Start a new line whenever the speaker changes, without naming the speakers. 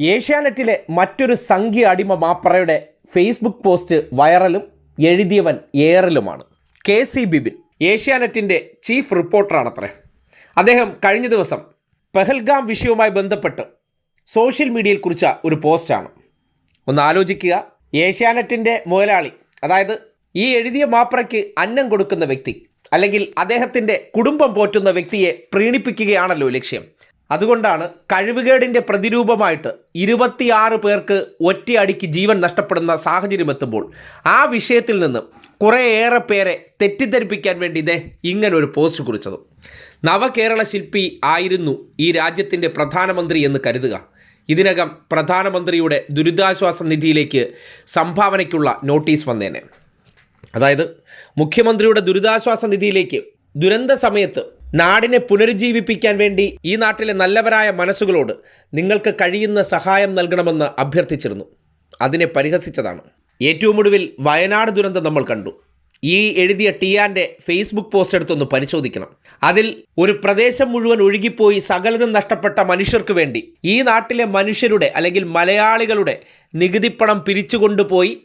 ഏഷ്യാനെറ്റിലെ മറ്റൊരു സംഖ്യ അടിമ മാപ്പറയുടെ ഫേസ്ബുക്ക് പോസ്റ്റ് വൈറലും എഴുതിയവൻ ഏറലുമാണ്. കെ സി ബിബിൻ ഏഷ്യാനെറ്റിന്റെ ചീഫ് റിപ്പോർട്ടറാണത്രേ. അദ്ദേഹം കഴിഞ്ഞ ദിവസം പെഹൽഗാം വിഷയവുമായി ബന്ധപ്പെട്ട് സോഷ്യൽ മീഡിയയിൽ കുറിച്ച ഒരു പോസ്റ്റാണ്. ഒന്ന് ആലോചിക്കുക ഏഷ്യാനെറ്റിന്റെ മുതലാളി അതായത് ഈ എഴുതിയ മാപ്രയ്ക്ക് അന്നം കൊടുക്കുന്ന വ്യക്തി അല്ലെങ്കിൽ അദ്ദേഹത്തിന്റെ കുടുംബം പോറ്റുന്ന വ്യക്തിയെ പ്രീണിപ്പിക്കുകയാണല്ലോ ലക്ഷ്യം. അതുകൊണ്ടാണ് കഴിവുകേടിന്റെ പ്രതിരൂപമായിട്ട് ഇരുപത്തിയാറ് പേർക്ക് ഒറ്റയടിക്ക് ജീവൻ നഷ്ടപ്പെടുന്ന സാഹചര്യം എത്തുമ്പോൾ ആ വിഷയത്തിൽ നിന്ന് കുറേയേറെ പേരെ തെറ്റിദ്ധരിപ്പിക്കാൻ വേണ്ടി ഇതേ ഇങ്ങനൊരു പോസ്റ്റ് കുറിച്ചത്. നവകേരള ശില്പി ആയിരുന്നു ഈ രാജ്യത്തിന്റെ പ്രധാനമന്ത്രി എന്ന് കരുതുക. ഇതിനകം പ്രധാനമന്ത്രിയുടെ ദുരിതാശ്വാസ നിധിയിലേക്ക് സംഭാവനയ്ക്കുള്ള നോട്ടീസ് വന്നേനെ. അതായത് മുഖ്യമന്ത്രിയുടെ ദുരിതാശ്വാസ നിധിയിലേക്ക് ദുരന്ത സമയത്ത് നാടിനെ പുനരുജ്ജീവിപ്പിക്കാൻ വേണ്ടി ഈ നാട്ടിലെ നല്ലവരായ മനസ്സുകളോട് നിങ്ങൾക്ക് കഴിയുന്ന സഹായം നൽകണമെന്ന് അഭ്യർത്ഥിച്ചിരുന്നു. അതിനെ പരിഹസിച്ചതാണ്. ഏറ്റവും ഒടുവിൽ വയനാട് ദുരന്തം നമ്മൾ കണ്ടു. ഈ എഴുതിയ ടിയാന്റെ ഫേസ്ബുക്ക് പോസ്റ്റ് എടുത്തൊന്ന് പരിശോധിക്കണം. അതിൽ ഒരു പ്രദേശം മുഴുവൻ ഒഴുകിപ്പോയി സകലതും നഷ്ടപ്പെട്ട മനുഷ്യർക്ക് വേണ്ടി ഈ നാട്ടിലെ മനുഷ്യരുടെ അല്ലെങ്കിൽ മലയാളികളുടെ നികുതിപ്പണം പിരിച്ചുകൊണ്ടുപോയി